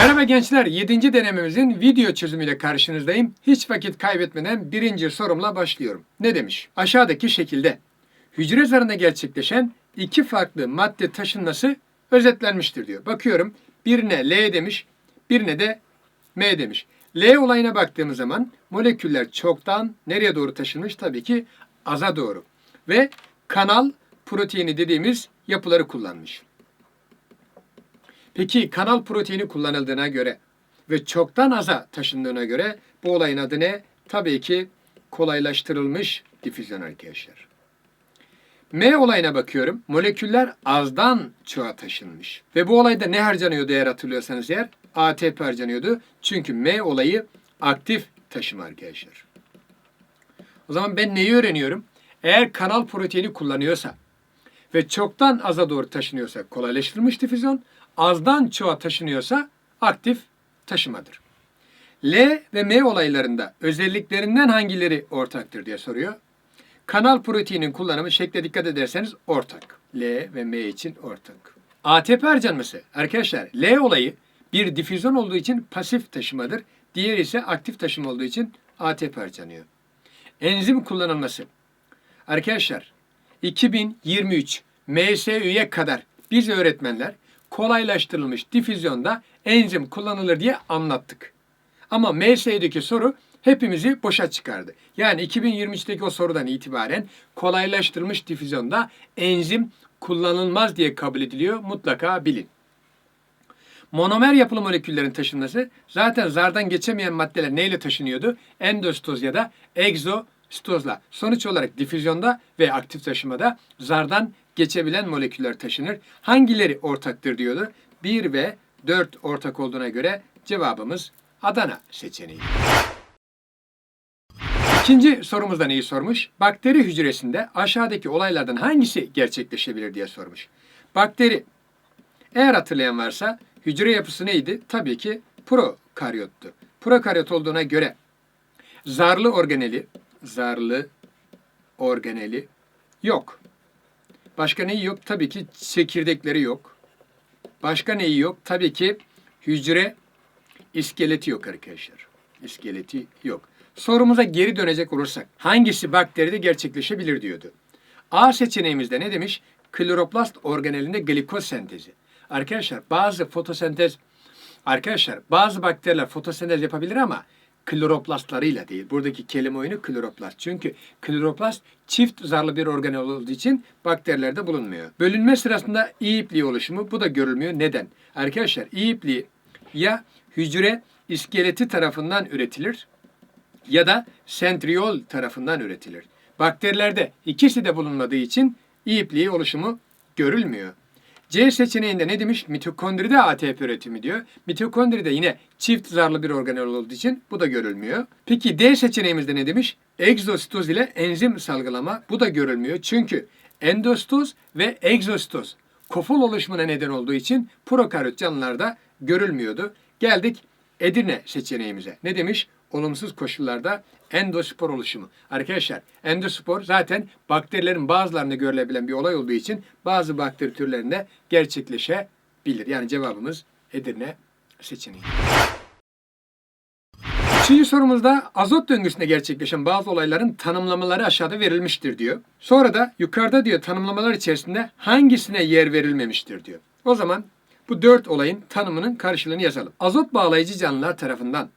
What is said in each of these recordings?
Merhaba gençler, 7. denememizin video çözümüyle karşınızdayım. Hiç vakit kaybetmeden birinci sorumla başlıyorum. Ne demiş? Aşağıdaki şekilde hücre zarında gerçekleşen iki farklı madde taşınması özetlenmiştir diyor. Bakıyorum birine L demiş, birine de M demiş. L olayına baktığımız zaman moleküller çoktan nereye doğru taşınmış? Tabii ki aza doğru. Ve kanal proteini dediğimiz yapıları kullanmış. Peki kanal proteini kullanıldığına göre ve çoktan aza taşındığına göre bu olayın adı ne? Tabii ki kolaylaştırılmış difüzyon arkadaşlar. M olayına bakıyorum. Moleküller azdan çoğa taşınmış. Ve bu olayda ne harcanıyordu eğer hatırlıyorsanız eğer? ATP harcanıyordu. Çünkü M olayı aktif taşıma arkadaşlar. O zaman ben neyi öğreniyorum? Eğer kanal proteini kullanıyorsa ve çoktan aza doğru taşınıyorsa kolaylaştırılmış difüzyon, azdan çoğa taşınıyorsa aktif taşımadır. L ve M olaylarında özelliklerinden hangileri ortaktır diye soruyor. Kanal proteinin kullanımı şekle dikkat ederseniz ortak. L ve M için ortak. ATP harcanması. Arkadaşlar L olayı bir difüzyon olduğu için pasif taşımadır. Diğeri ise aktif taşıma olduğu için ATP harcanıyor. Enzim kullanılması. Arkadaşlar 2023 MSÜ'ye kadar biz öğretmenler kolaylaştırılmış difüzyonda enzim kullanılır diye anlattık. Ama MSÜ'deki soru hepimizi boşa çıkardı. Yani 2023'teki o sorudan itibaren kolaylaştırılmış difüzyonda enzim kullanılmaz diye kabul ediliyor. Mutlaka bilin. Monomer yapılı moleküllerin taşınması zaten zardan geçemeyen maddeler neyle taşınıyordu? Endostoz ya da egzostozla. Sonuç olarak difüzyonda ve aktif taşımada zardan geçebilen moleküller taşınır. Hangileri ortaktır diyordu? 1 ve 4 ortak olduğuna göre cevabımız Adana seçeneği. İkinci sorumuzda neyi sormuş? Bakteri hücresinde aşağıdaki olaylardan hangisi gerçekleşebilir diye sormuş. Bakteri, eğer hatırlayan varsa hücre yapısı neydi? Tabii ki prokaryottu. Prokaryot olduğuna göre zarlı organeli, zarlı organeli yok. Başka neyi yok? Tabii ki çekirdekleri yok. Başka neyi yok? Tabii ki hücre iskeleti yok arkadaşlar. İskeleti yok. Sorumuza geri dönecek olursak hangisi bakteride gerçekleşebilir diyordu. A seçeneğimizde ne demiş? Kloroplast organelinde glikoz sentezi. Arkadaşlar bazı fotosentez arkadaşlar bazı bakteriler fotosentez yapabilir ama kloroplastlarıyla değil. Buradaki kelime oyunu kloroplast. Çünkü kloroplast çift zarlı bir organel olduğu için bakterilerde bulunmuyor. Bölünme sırasında iyi ipliği oluşumu bu da görülmüyor. Neden? Arkadaşlar iyi ipliği ya hücre iskeleti tarafından üretilir ya da sentriol tarafından üretilir. Bakterilerde ikisi de bulunmadığı için iyi ipliği oluşumu görülmüyor. C seçeneğinde ne demiş? Mitokondride ATP üretimi diyor. Mitokondride yine çift zarlı bir organel olduğu için bu da görülmüyor. Peki D seçeneğimizde ne demiş? Egzostoz ile enzim salgılama bu da görülmüyor. Çünkü endostoz ve egzostoz koful oluşumuna neden olduğu için prokaryot canlılarda görülmüyordu. Geldik Edirne seçeneğimize. Ne demiş? Olumsuz koşullarda endospor oluşumu. Arkadaşlar endospor zaten bakterilerin bazılarında görülebilen bir olay olduğu için bazı bakteri türlerinde gerçekleşebilir. Yani cevabımız Edirne seçeneği. Üçüncü sorumuzda azot döngüsünde gerçekleşen bazı olayların tanımlamaları aşağıda verilmiştir diyor. Sonra da yukarıda diyor tanımlamalar içerisinde hangisine yer verilmemiştir diyor. O zaman bu dört olayın tanımının karşılığını yazalım. Azot bağlayıcı canlılar tarafından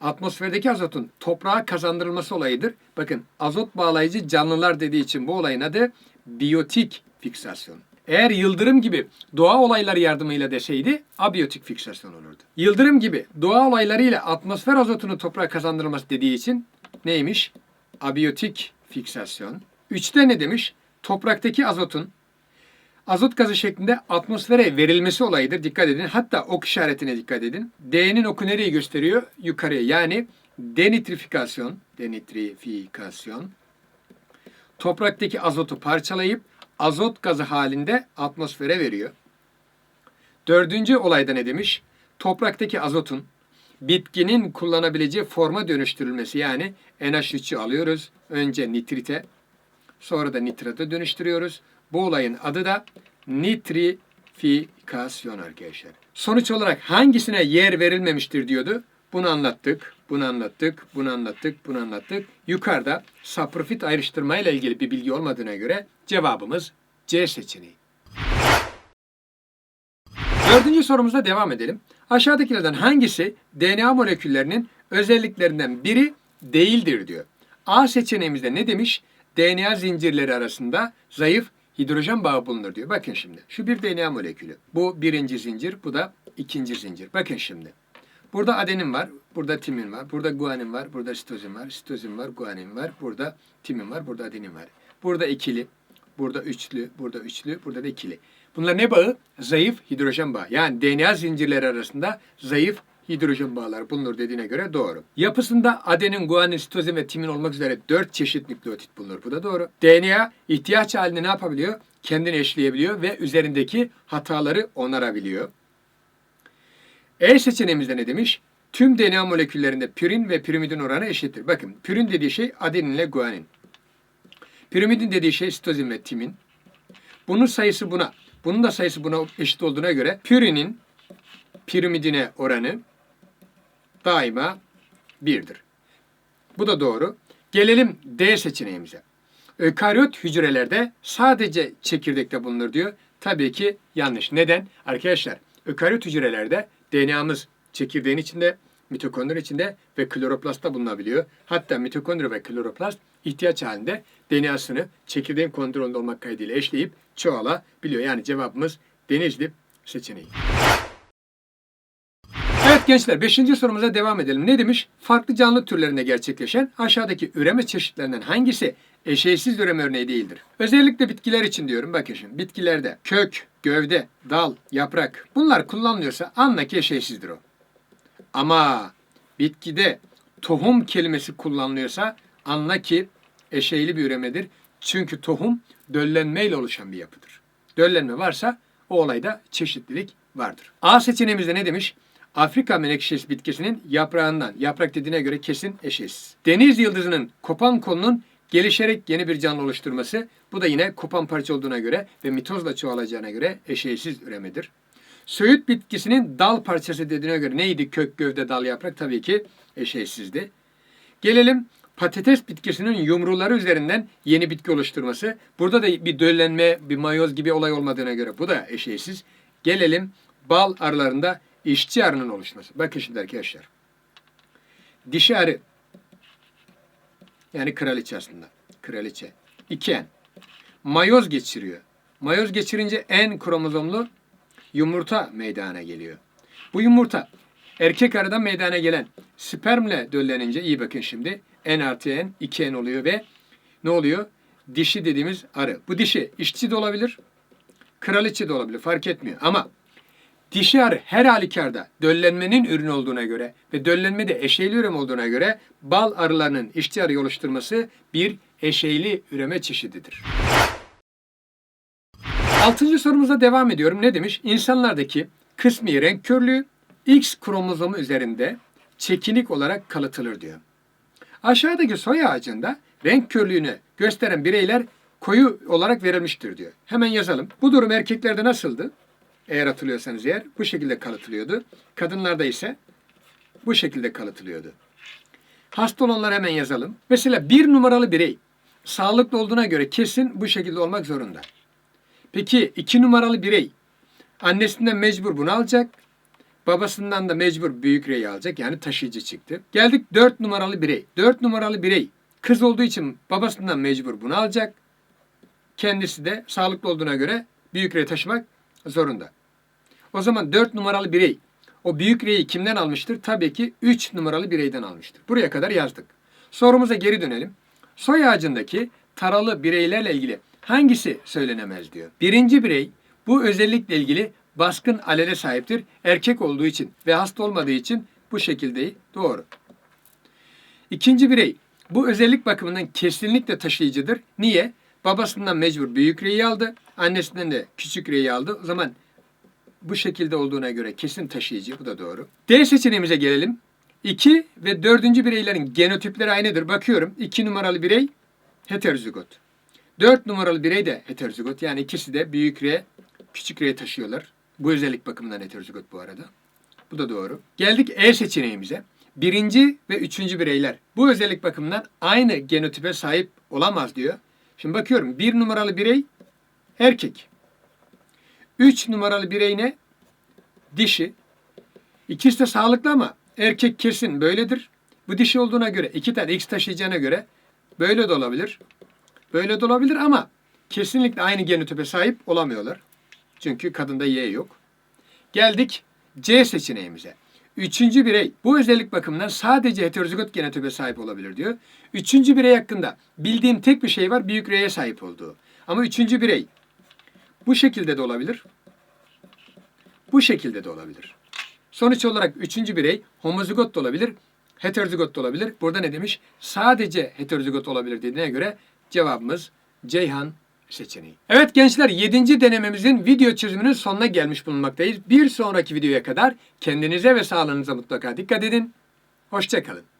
atmosferdeki azotun toprağa kazandırılması olayıdır. Bakın azot bağlayıcı canlılar dediği için bu olayın adı biyotik fiksasyon. Eğer yıldırım gibi doğa olayları yardımıyla deseydi abiyotik fiksasyon olurdu. Yıldırım gibi doğa olaylarıyla atmosfer azotunu toprağa kazandırılması dediği için neymiş? Abiyotik fiksasyon. Üçte ne demiş? Topraktaki azotun azot gazı şeklinde atmosfere verilmesi olayıdır. Dikkat edin. Hatta ok işaretine dikkat edin. D'nin oku nereyi gösteriyor? Yukarıya. Yani denitrifikasyon, denitrifikasyon topraktaki azotu parçalayıp azot gazı halinde atmosfere veriyor. Dördüncü olayda ne demiş? Topraktaki azotun bitkinin kullanabileceği forma dönüştürülmesi yani NH3'ü alıyoruz. Önce nitrite, sonra da nitrata dönüştürüyoruz. Bu olayın adı da Modifikasyon arkadaşlar. Sonuç olarak hangisine yer verilmemiştir diyordu. Bunu anlattık, bunu anlattık, bunu anlattık, bunu anlattık. Yukarıda saprofit ayrıştırma ile ilgili bir bilgi olmadığına göre cevabımız C seçeneği. Dördüncü sorumuzda devam edelim. Aşağıdakilerden hangisi DNA moleküllerinin özelliklerinden biri değildir diyor. A seçeneğimizde ne demiş? DNA zincirleri arasında zayıf hidrojen bağı bulunur diyor. Bakın şimdi. Şu bir DNA molekülü. Bu birinci zincir, bu da ikinci zincir. Bakın şimdi. Burada adenin var, burada timin var, burada guanin var, burada sitozin var, sitozin var, guanin var, burada timin var, burada adenin var. Burada ikili, burada üçlü, burada üçlü, burada da ikili. Bunlar ne bağı? Zayıf hidrojen bağı. Yani DNA zincirleri arasında zayıf hidrojen bağlar bulunur dediğine göre doğru. Yapısında adenin, guanin, sitozin ve timin olmak üzere dört çeşit nükleotit bulunur. Bu da doğru. DNA ihtiyaç halinde ne yapabiliyor? Kendini eşleyebiliyor ve üzerindeki hataları onarabiliyor. E seçeneğimizde ne demiş? Tüm DNA moleküllerinde pürin ve pirimidin oranı eşittir. Bakın pürin dediği şey adenin ile guanin. Pirimidin dediği şey sitozin ve timin. Bunun sayısı buna, bunun da sayısı buna eşit olduğuna göre pürinin pirimidine oranı daima birdir. Bu da doğru. Gelelim D seçeneğimize. Ökaryot hücrelerde sadece çekirdekte bulunur diyor. Tabii ki yanlış. Neden? Arkadaşlar ökaryot hücrelerde DNA'mız çekirdeğin içinde, mitokondri içinde ve kloroplastta bulunabiliyor. Hatta mitokondri ve kloroplast ihtiyaç halinde DNA'sını çekirdeğin kontrolünde olmak kaydıyla eşleyip çoğalabiliyor. Yani cevabımız Denizli seçeneği. Gençler 5. sorumuza devam edelim. Ne demiş? Farklı canlı türlerinde gerçekleşen aşağıdaki üreme çeşitlerinden hangisi eşeysiz üreme örneği değildir? Özellikle bitkiler için diyorum. Bakın şimdi bitkilerde kök, gövde, dal, yaprak bunlar kullanılıyorsa anla ki eşeysizdir o. Ama bitkide tohum kelimesi kullanılıyorsa anla ki eşeyli bir üremedir. Çünkü tohum döllenmeyle oluşan bir yapıdır. Döllenme varsa o olayda çeşitlilik vardır. A seçeneğimizde ne demiş? Afrika menekşesi bitkisinin yaprağından, yaprak dediğine göre kesin eşeğsiz. Deniz yıldızının kopan kolunun gelişerek yeni bir canlı oluşturması, bu da yine kopan parça olduğuna göre ve mitozla çoğalacağına göre eşeğsiz üremedir. Söğüt bitkisinin dal parçası dediğine göre neydi kök, gövde, dal, yaprak? Tabii ki eşeğsizdi. Gelelim patates bitkisinin yumruları üzerinden yeni bitki oluşturması. Burada da bir döllenme, bir mayoz gibi olay olmadığına göre bu da eşeğsiz. Gelelim bal arılarında işçi arının oluşması. Bakın şimdi arkadaşlar. Dişi arı yani kraliçe aslında. Kraliçe. İken mayoz geçiriyor. Mayoz geçirince en kromozomlu yumurta meydana geliyor. Bu yumurta erkek arıdan meydana gelen spermle döllenince iyi bakın şimdi n artı n 2 n oluyor ve ne oluyor? Dişi dediğimiz arı. Bu dişi işçi de olabilir, kraliçe de olabilir fark etmiyor ama Dişi arı her halükarda döllenmenin ürünü olduğuna göre ve döllenme de eşeyli üreme olduğuna göre bal arılarının işçi arı oluşturması bir eşeyli üreme çeşididir. Altıncı sorumuza devam ediyorum. Ne demiş? İnsanlardaki kısmi renk körlüğü X kromozomu üzerinde çekinik olarak kalıtılır diyor. Aşağıdaki soy ağacında renk körlüğünü gösteren bireyler koyu olarak verilmiştir diyor. Hemen yazalım. Bu durum erkeklerde nasıldı? Eğer hatırlıyorsanız eğer bu şekilde kalıtılıyordu. Kadınlarda ise bu şekilde kalıtılıyordu. Hasta olanları hemen yazalım. Mesela bir numaralı birey sağlıklı olduğuna göre kesin bu şekilde olmak zorunda. Peki iki numaralı birey annesinden mecbur bunu alacak. Babasından da mecbur büyük reyi alacak. Yani taşıyıcı çıktı. Geldik dört numaralı birey. Dört numaralı birey kız olduğu için babasından mecbur bunu alacak. Kendisi de sağlıklı olduğuna göre büyük reyi taşımak zorunda. O zaman 4 numaralı birey o büyük reyi kimden almıştır? Tabii ki 3 numaralı bireyden almıştır. Buraya kadar yazdık. Sorumuza geri dönelim. Soy ağacındaki taralı bireylerle ilgili hangisi söylenemez diyor. Birinci birey bu özellikle ilgili baskın alele sahiptir. Erkek olduğu için ve hasta olmadığı için bu şekilde doğru. İkinci birey bu özellik bakımından kesinlikle taşıyıcıdır. Niye? Babasından mecbur büyük reyi aldı. Annesinden de küçük reyi aldı. O zaman bu şekilde olduğuna göre kesin taşıyıcı. Bu da doğru. D seçeneğimize gelelim. 2 ve 4. bireylerin genotipleri aynıdır. Bakıyorum 2 numaralı birey heterozigot. 4 numaralı birey de heterozigot. Yani ikisi de büyük R, küçük R taşıyorlar. Bu özellik bakımından heterozigot bu arada. Bu da doğru. Geldik E seçeneğimize. Birinci ve üçüncü bireyler bu özellik bakımından aynı genotipe sahip olamaz diyor. Şimdi bakıyorum bir numaralı birey erkek. Üç numaralı birey ne? Dişi. İkisi de sağlıklı ama erkek kesin böyledir. Bu dişi olduğuna göre iki tane X taşıyacağına göre böyle de olabilir. Böyle de olabilir ama kesinlikle aynı genotipe sahip olamıyorlar. Çünkü kadında Y yok. Geldik C seçeneğimize. Üçüncü birey bu özellik bakımından sadece heterozigot genotipe sahip olabilir diyor. Üçüncü birey hakkında bildiğim tek bir şey var büyük R'ye sahip olduğu. Ama üçüncü birey bu şekilde de olabilir. Bu şekilde de olabilir. Sonuç olarak üçüncü birey homozigot da olabilir, heterozigot da olabilir. Burada ne demiş? Sadece heterozigot olabilir dediğine göre cevabımız Ceyhan seçeneği. Evet gençler 7. denememizin video çözümünün sonuna gelmiş bulunmaktayız. Bir sonraki videoya kadar kendinize ve sağlığınıza mutlaka dikkat edin. Hoşçakalın.